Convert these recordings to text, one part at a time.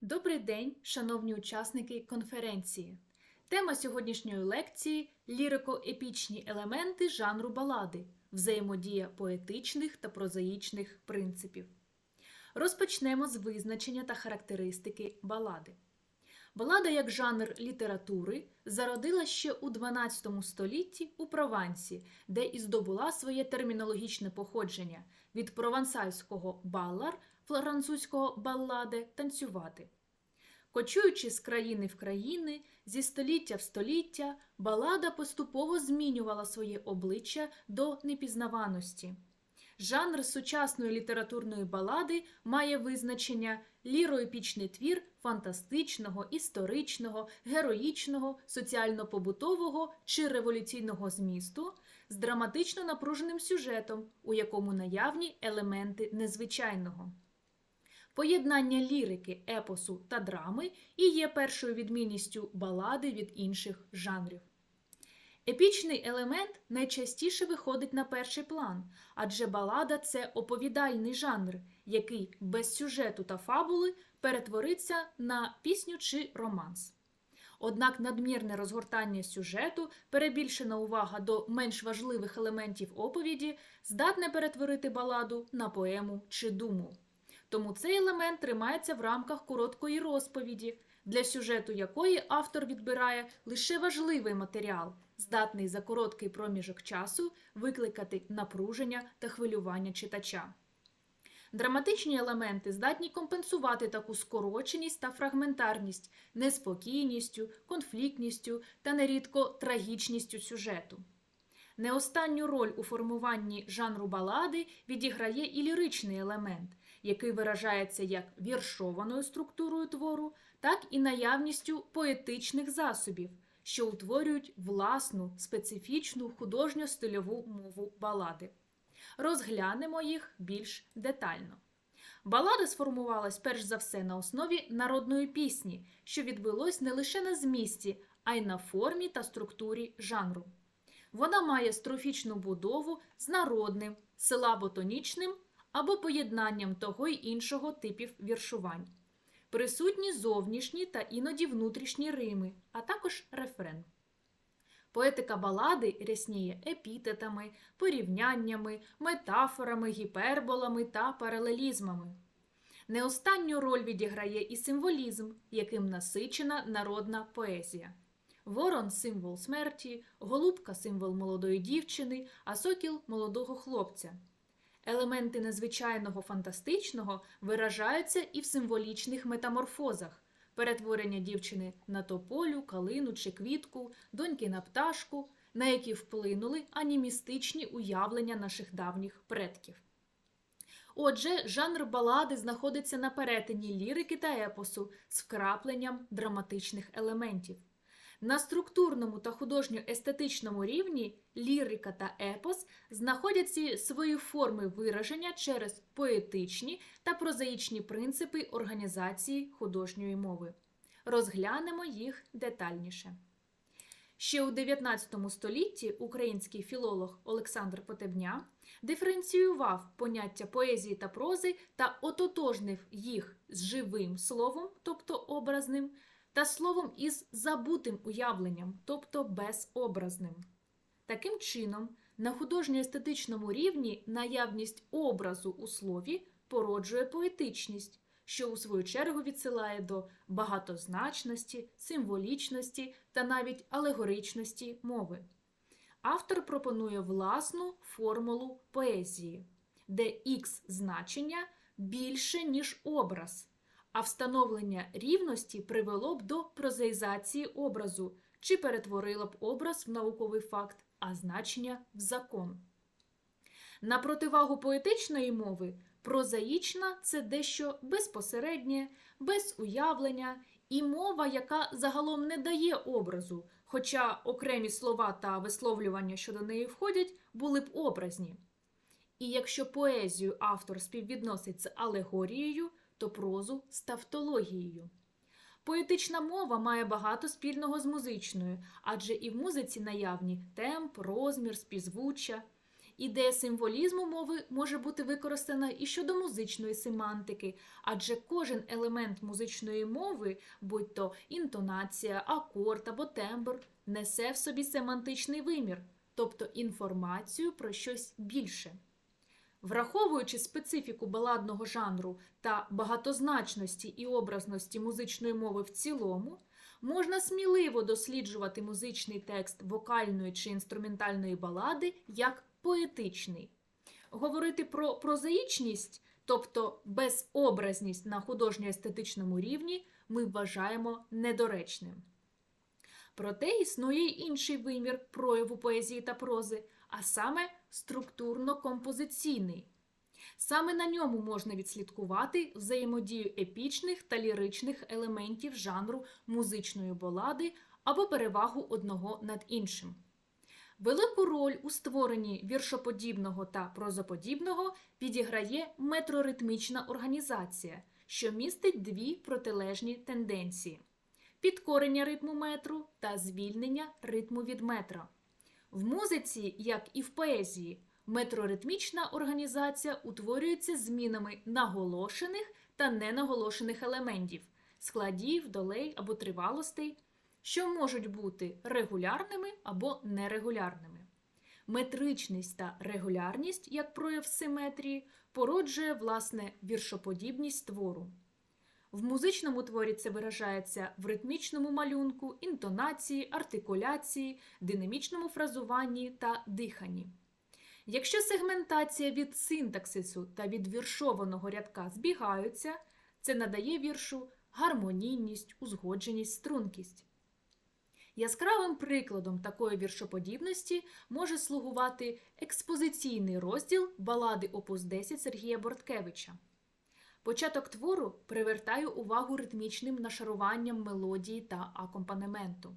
Добрий день, шановні учасники конференції. Тема сьогоднішньої лекції лірико-епічні елементи жанру балади, взаємодія поетичних та прозаїчних принципів. Розпочнемо з визначення та характеристики балади. Балада як жанр літератури зародила ще у 12 столітті у Провансі, де і здобула своє термінологічне походження від провансальського баллар, французького балладе танцювати. Кочуючи з країни в країни, зі століття в століття, балада поступово змінювала своє обличчя до непізнаваності. Жанр сучасної літературної балади має визначення ліроепічний твір фантастичного, історичного, героїчного, соціально-побутового чи революційного змісту з драматично напруженим сюжетом, у якому наявні елементи незвичайного. Поєднання лірики, епосу та драми і є першою відмінністю балади від інших жанрів. Епічний елемент найчастіше виходить на перший план, адже балада це оповідальний жанр, який без сюжету та фабули перетвориться на пісню чи романс. Однак надмірне розгортання сюжету, перебільшена увага до менш важливих елементів оповіді здатне перетворити баладу на поему чи думу. Тому цей елемент тримається в рамках короткої розповіді, для сюжету якої автор відбирає лише важливий матеріал, здатний за короткий проміжок часу викликати напруження та хвилювання читача. Драматичні елементи здатні компенсувати таку скороченість та фрагментарність, неспокійністю, конфліктністю та нерідко трагічністю сюжету. Не останню роль у формуванні жанру балади відіграє і ліричний елемент, який виражається як віршованою структурою твору, так і наявністю поетичних засобів, що утворюють власну специфічну художньо-стильову мову балади. Розглянемо їх більш детально. Балада сформувалась перш за все на основі народної пісні, що відбулось не лише на змісті, а й на формі та структурі жанру. Вона має строфічну будову з народним, силаботонічним або поєднанням того й іншого типів віршувань. Присутні зовнішні та іноді внутрішні рими, а також рефрен. Поетика балади рясніє епітетами, порівняннями, метафорами, гіперболами та паралелізмами. Не останню роль відіграє і символізм, яким насичена народна поезія. Ворон символ смерті, голубка символ молодої дівчини, а сокіл молодого хлопця. Елементи незвичайного фантастичного виражаються і в символічних метаморфозах перетворення дівчини на тополю, калину чи квітку, доньки на пташку, на які вплинули анімістичні уявлення наших давніх предків. Отже, жанр балади знаходиться на перетині лірики та епосу з вкрапленням драматичних елементів. На структурному та художньо-естетичному рівні лірика та епос знаходять свої форми вираження через поетичні та прозаїчні принципи організації художньої мови. Розглянемо їх детальніше. Ще у 19 столітті український філолог Олександр Потебня диференціював поняття поезії та прози та ототожнив їх з живим словом, тобто образним, та словом із забутим уявленням, тобто безобразним. Таким чином, на художньо-естетичному рівні наявність образу у слові породжує поетичність, що у свою чергу відсилає до багатозначності, символічності та навіть алегоричності мови. Автор пропонує власну формулу поезії, де х значення більше, ніж образ а встановлення рівності привело б до прозаїзації образу чи перетворило б образ в науковий факт, а значення в закон. На противагу поетичної мови прозаїчна це дещо безпосереднє, без уявлення і мова, яка загалом не дає образу, хоча окремі слова та висловлювання, що до неї входять, були б образні. І якщо поезію автор співвідносить з алегорією, то прозу з тавтологією. Поетична мова має багато спільного з музичною, адже і в музиці наявні темп, розмір, співзвуччя. Ідея символізму мови може бути використана і щодо музичної семантики, адже кожен елемент музичної мови, будь то інтонація, акорд або тембр, несе в собі семантичний вимір, тобто інформацію про щось більше. Враховуючи специфіку баладного жанру та багатозначності і образності музичної мови в цілому, можна сміливо досліджувати музичний текст вокальної чи інструментальної балади як поетичний. Говорити про прозаїчність, тобто безобразність на художньо-естетичному рівні, ми вважаємо недоречним. Проте існує й інший вимір прояву поезії та прози, а саме структурно-композиційний. Саме на ньому можна відслідкувати взаємодію епічних та ліричних елементів жанру музичної балади або перевагу одного над іншим. Велику роль у створенні віршоподібного та прозоподібного відіграє метроритмічна організація, що містить дві протилежні тенденції: підкорення ритму метру та звільнення ритму від метра. В музиці, як і в поезії, метроритмічна організація утворюється змінами наголошених та ненаголошених елементів, складів, долей або тривалостей, що можуть бути регулярними або нерегулярними. Метричність та регулярність, як прояв симетрії, породжує власне віршоподібність твору. В музичному творі це виражається в ритмічному малюнку, інтонації, артикуляції, динамічному фразуванні та диханні. Якщо сегментація від синтаксису та від віршованого рядка збігаються, це надає віршу гармонійність, узгодженість, стрункість. Яскравим прикладом такої віршоподібності може слугувати експозиційний розділ балади Опус 10 Сергія Борткевича. Початок твору привертає увагу ритмічним нашаруванням мелодії та акомпанементу.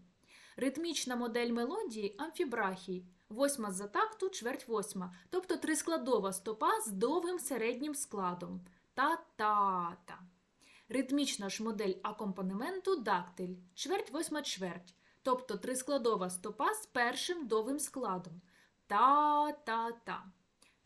Ритмічна модель мелодії амфібрахій, восьма за такту, чверть восьма, тобто трискладова стопа з довгим середнім складом та-та-та. Ритмічна ж модель акомпанементу дактиль, чверть восьма чверть, тобто трискладова стопа з першим довгим складом та-та-та.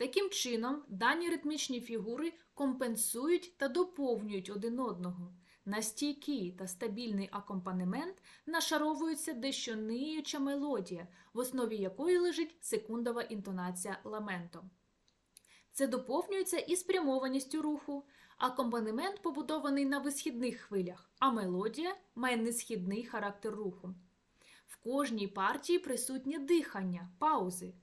Таким чином, дані ритмічні фігури компенсують та доповнюють один одного. На стійкий та стабільний акомпанемент нашаровується дещо ниюча мелодія, в основі якої лежить секундова інтонація ламенто. Це доповнюється і спрямованістю руху. Акомпанемент побудований на висхідних хвилях, а мелодія має несхідний характер руху. В кожній партії присутнє дихання, паузи.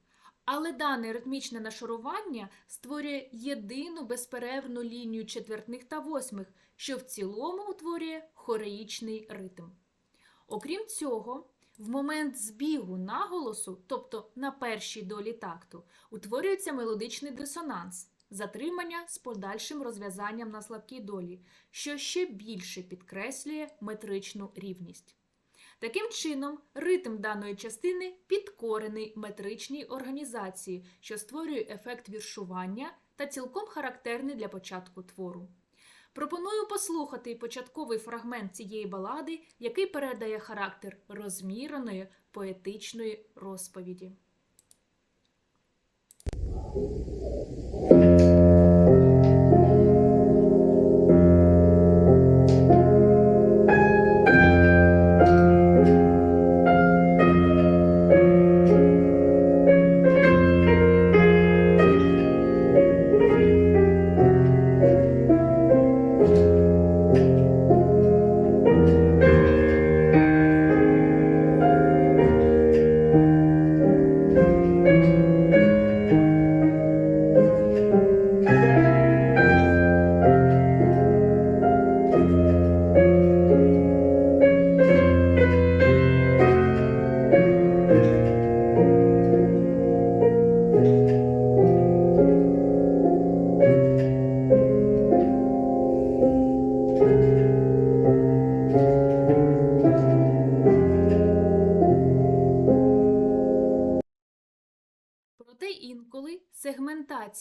Але дане ритмічне нашарування створює єдину безперервну лінію четвертних та восьмих, що в цілому утворює хореїчний ритм. Окрім цього, в момент збігу наголосу, тобто на першій долі такту, утворюється мелодичний дисонанс, затримання з подальшим розв'язанням на слабкій долі, що ще більше підкреслює метричну рівність. Таким чином, ритм даної частини підкорений метричній організації, що створює ефект віршування та цілком характерний для початку твору. Пропоную послухати початковий фрагмент цієї балади, який передає характер розміреної поетичної розповіді.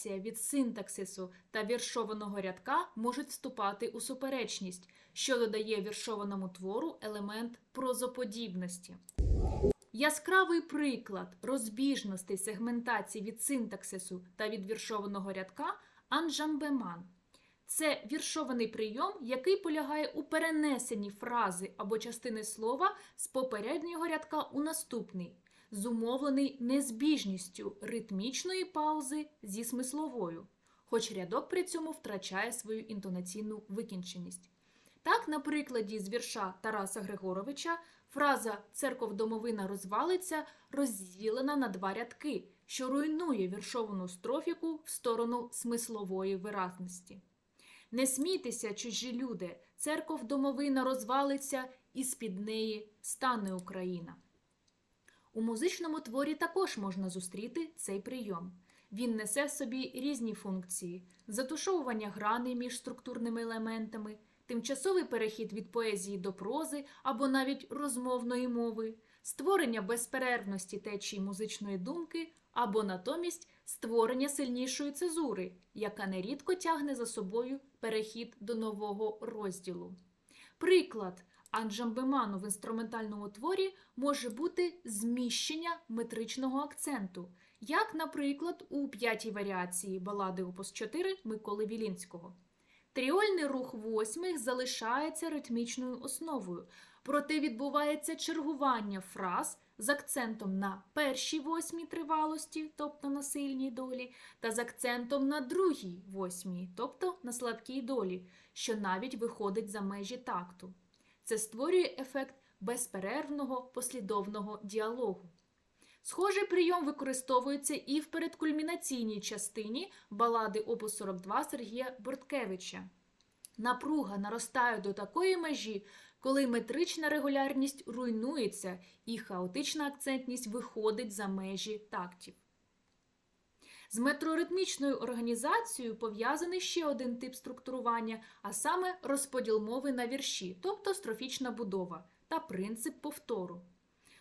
Сегментація від синтаксису та віршованого рядка можуть вступати у суперечність, що додає віршованому твору елемент прозоподібності. Яскравий приклад розбіжностей сегментації від синтаксису та від віршованого рядка анжамбеман. Це віршований прийом, який полягає у перенесенні фрази або частини слова з попереднього рядка у наступний, зумовлений незбіжністю ритмічної паузи зі смисловою, хоч рядок при цьому втрачає свою інтонаційну викінченість. Так, на прикладі з вірша Тараса Григоровича фраза Церков домовина розвалиться розділена на два рядки, що руйнує віршовану строфіку в сторону смислової виразності. Не смійтеся, чужі люди, церков домовина розвалиться, і з-під неї стане Україна. У музичному творі також можна зустріти цей прийом. Він несе в собі різні функції: затушовування грани між структурними елементами, тимчасовий перехід від поезії до прози або навіть розмовної мови, створення безперервності течії музичної думки або натомість створення сильнішої цезури, яка нерідко тягне за собою перехід до нового розділу. Приклад анджамбеману в інструментальному творі може бути зміщення метричного акценту, як, наприклад, у п'ятій варіації балади Опус 4 Миколи Вілінського. Тріольний рух восьмих залишається ритмічною основою, проте відбувається чергування фраз з акцентом на першій восьмій тривалості, тобто на сильній долі, та з акцентом на другій восьмій, тобто на слабкій долі, що навіть виходить за межі такту. Це створює ефект безперервного послідовного діалогу. Схожий прийом використовується і в передкульмінаційній частині балади Опус 42 Сергія Борткевича. Напруга наростає до такої межі, коли метрична регулярність руйнується і хаотична акцентність виходить за межі тактів. З метроритмічною організацією пов'язаний ще один тип структурування, а саме розподіл мови на вірші, тобто строфічна будова та принцип повтору.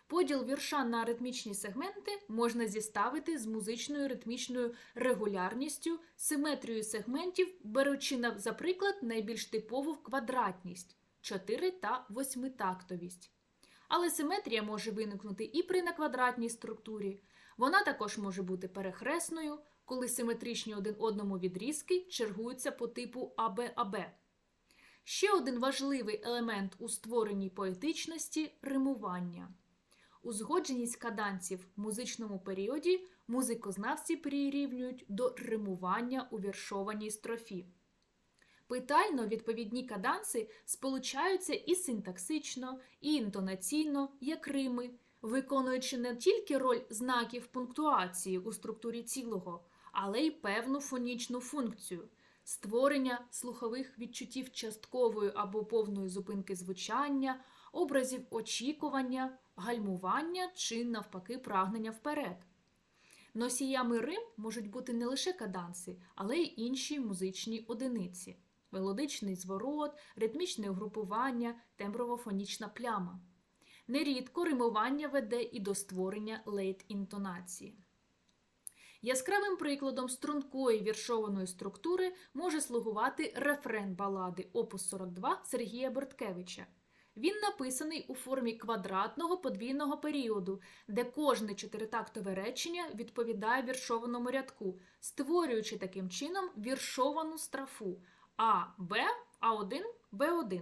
Поділ вірша на ритмічні сегменти можна зіставити з музичною ритмічною регулярністю, симетрією сегментів, беручи за приклад найбільш типову квадратність 4 та восьмитактовість. Але симетрія може виникнути і при неквадратній структурі. Вона також може бути перехресною, коли симетричні один одному відрізки чергуються по типу АБ-АБ. Ще один важливий елемент у створенні поетичності римування. Узгодженість каданців в музичному періоді музикознавці прирівнюють до римування у віршованій строфі. Питально відповідні каданси сполучаються і синтаксично, і інтонаційно, як рими, виконуючи не тільки роль знаків пунктуації у структурі цілого, але й певну фонічну функцію створення слухових відчуттів часткової або повної зупинки звучання, образів очікування, гальмування чи, навпаки, прагнення вперед. Носіями рим можуть бути не лише каданси, але й інші музичні одиниці мелодичний зворот, ритмічне угрупування, темброво-фонічна пляма. Нерідко римування веде і до створення лейт-інтонації. Яскравим прикладом стрункої віршованої структури може слугувати рефрен балади Опус 42 Сергія Борткевича. Він написаний у формі квадратного подвійного періоду, де кожне чотиритактове речення відповідає віршованому рядку, створюючи таким чином віршовану страфу А, Б, А1, Б1.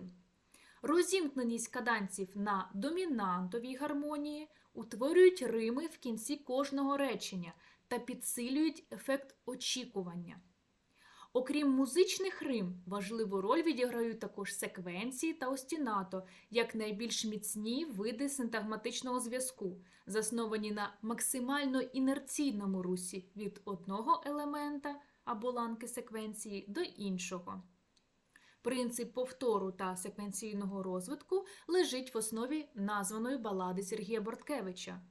Розімкненість каданців на домінантовій гармонії утворюють рими в кінці кожного речення та підсилюють ефект очікування. Окрім музичних рим, важливу роль відіграють також секвенції та остінато, як найбільш міцні види синтагматичного зв'язку, засновані на максимально інерційному русі від одного елемента або ланки секвенції до іншого. Принцип повтору та секвенційного розвитку лежить в основі названої балади Сергія Борткевича.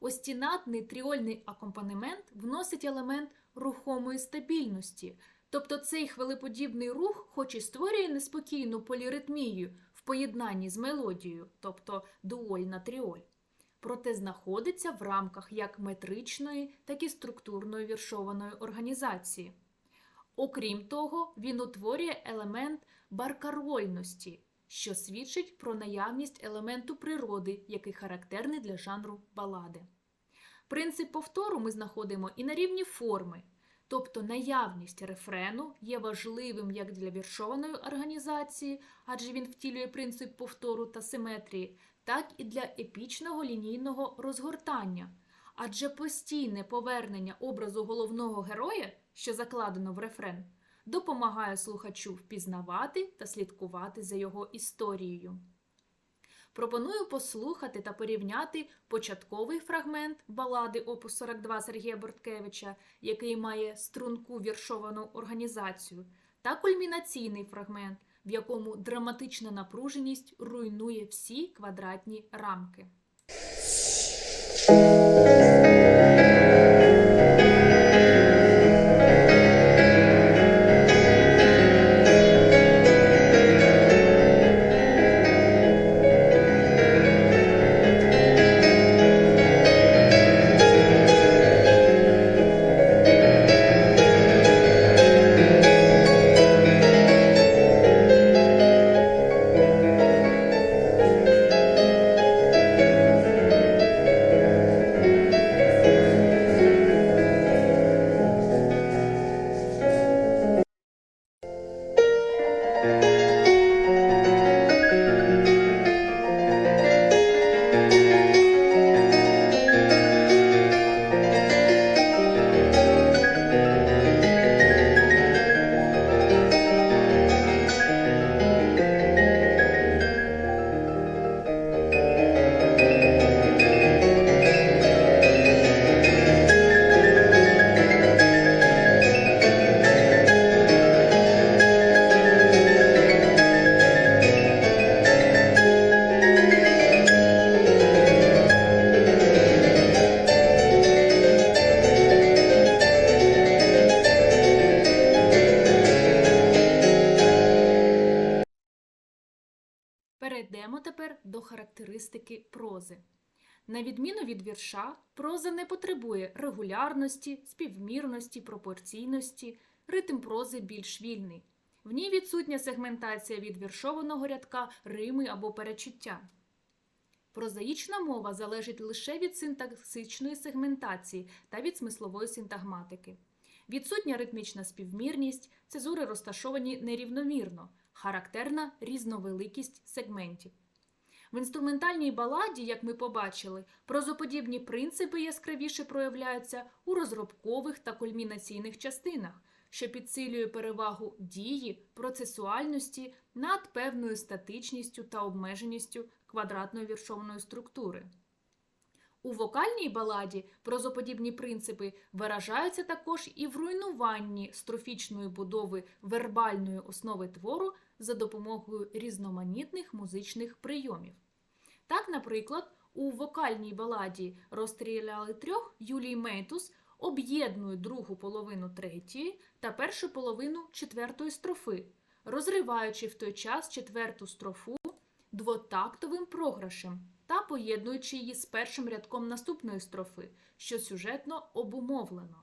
Остінатний тріольний акомпанемент вносить елемент рухомої стабільності, тобто цей хвилеподібний рух, хоч і створює неспокійну поліритмію в поєднанні з мелодією, тобто дуоль на тріоль, проте знаходиться в рамках як метричної, так і структурної віршованої організації. Окрім того, він утворює елемент баркарольності, що свідчить про наявність елементу природи, який характерний для жанру балади. Принцип повтору ми знаходимо і на рівні форми, тобто наявність рефрену є важливим як для віршованої організації, адже він втілює принцип повтору та симетрії, так і для епічного лінійного розгортання, адже постійне повернення образу головного героя, що закладено в рефрен, допомагає слухачу впізнавати та слідкувати за його історією. Пропоную послухати та порівняти початковий фрагмент балади опус 42 Сергія Борткевича, який має струнку віршовану організацію, та кульмінаційний фрагмент, в якому драматична напруженість руйнує всі квадратні рамки. На відміну від вірша, проза не потребує регулярності, співмірності, пропорційності, ритм прози більш вільний. В ній відсутня сегментація від віршованого рядка, рими або перечуття. Прозаїчна мова залежить лише від синтаксичної сегментації та від смислової синтагматики. Відсутня ритмічна співмірність, цезури розташовані нерівномірно, характерна різновеликість сегментів. В інструментальній баладі, як ми побачили, прозоподібні принципи яскравіше проявляються у розробкових та кульмінаційних частинах, що підсилює перевагу дії, процесуальності над певною статичністю та обмеженістю квадратної віршованої структури. У вокальній баладі прозоподібні принципи виражаються також і в руйнуванні строфічної будови вербальної основи твору за допомогою різноманітних музичних прийомів. Так, наприклад, у вокальній баладі Розстріляли трьох Юлій Мейтус об'єднує другу половину третьої та першу половину четвертої строфи, розриваючи в той час четверту строфу двотактовим програшем та поєднуючи її з першим рядком наступної строфи, що сюжетно обумовлено.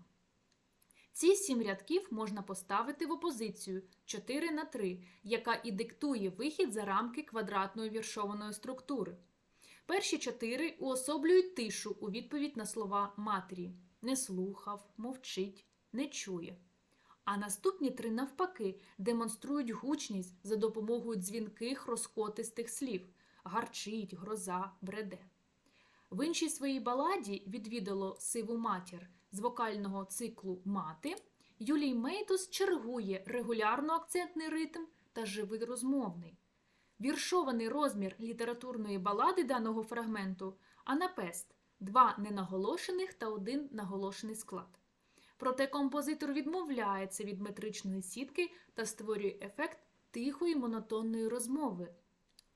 Ці сім рядків можна поставити в опозицію 4 на 3, яка і диктує вихід за рамки квадратної віршованої структури. Перші чотири уособлюють тишу у відповідь на слова матері не слухав, мовчить, не чує. А наступні три, навпаки, демонструють гучність за допомогою дзвінких розкотистих слів гарчить, гроза, бреде. В іншій своїй баладі відвідало сиву матір з вокального циклу Мати Юлій Мейтус чергує регулярно акцентний ритм та живий розмовний. Віршований розмір літературної балади даного фрагменту Анапест два ненаголошених та один наголошений склад. Проте композитор відмовляється від метричної сітки та створює ефект тихої монотонної розмови,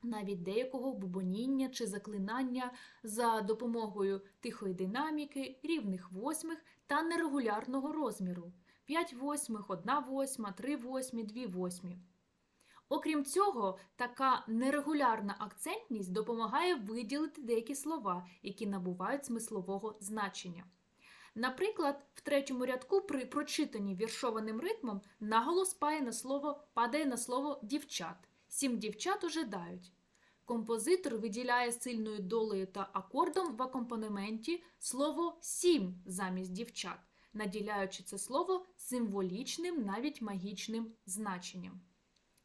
навіть деякого бубоніння чи заклинання за допомогою тихої динаміки, рівних восьмих та нерегулярного розміру 5 восьмих, 1 восьма, 3 восьмі, 2 восьмі. Окрім цього, така нерегулярна акцентність допомагає виділити деякі слова, які набувають смислового значення. Наприклад, в третьому рядку при прочитанні віршованим ритмом наголос падає на слово, падає на слово дівчат, сім дівчат ожидають. Композитор виділяє сильною долею та акордом в акомпанементі слово сім замість дівчат, наділяючи це слово символічним, навіть магічним значенням.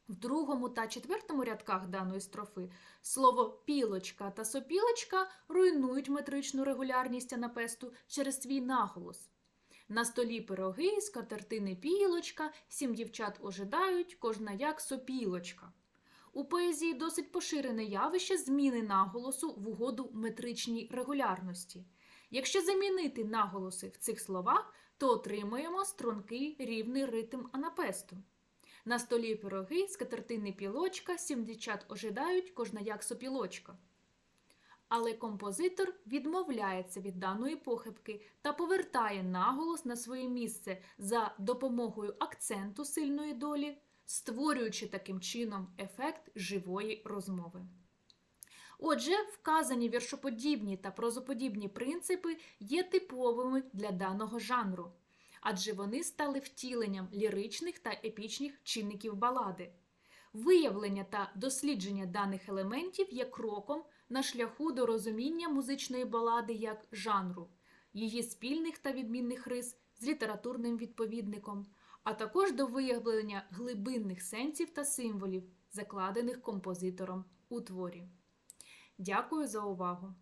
В другому та четвертому рядках даної строфи слово пілочка та сопілочка руйнують метричну регулярність анапесту через свій наголос. На столі пироги, скатертини пілочка, сім дівчат ожидають, кожна як сопілочка. У поезії досить поширене явище зміни наголосу в угоду метричній регулярності. Якщо замінити наголоси в цих словах, то отримаємо стрункий рівний ритм анапесту. На столі пироги, скатертини пілочка, сім дівчат ожидають, кожна як сопілочка. Але композитор відмовляється від даної похибки та повертає наголос на своє місце за допомогою акценту сильної долі, створюючи таким чином ефект живої розмови. Отже, вказані віршоподібні та прозоподібні принципи є типовими для даного жанру, адже вони стали втіленням ліричних та епічних чинників балади. Виявлення та дослідження даних елементів є кроком на шляху до розуміння музичної балади як жанру, її спільних та відмінних рис з літературним відповідником, а також до виявлення глибинних сенсів та символів, закладених композитором у творі. Дякую за увагу!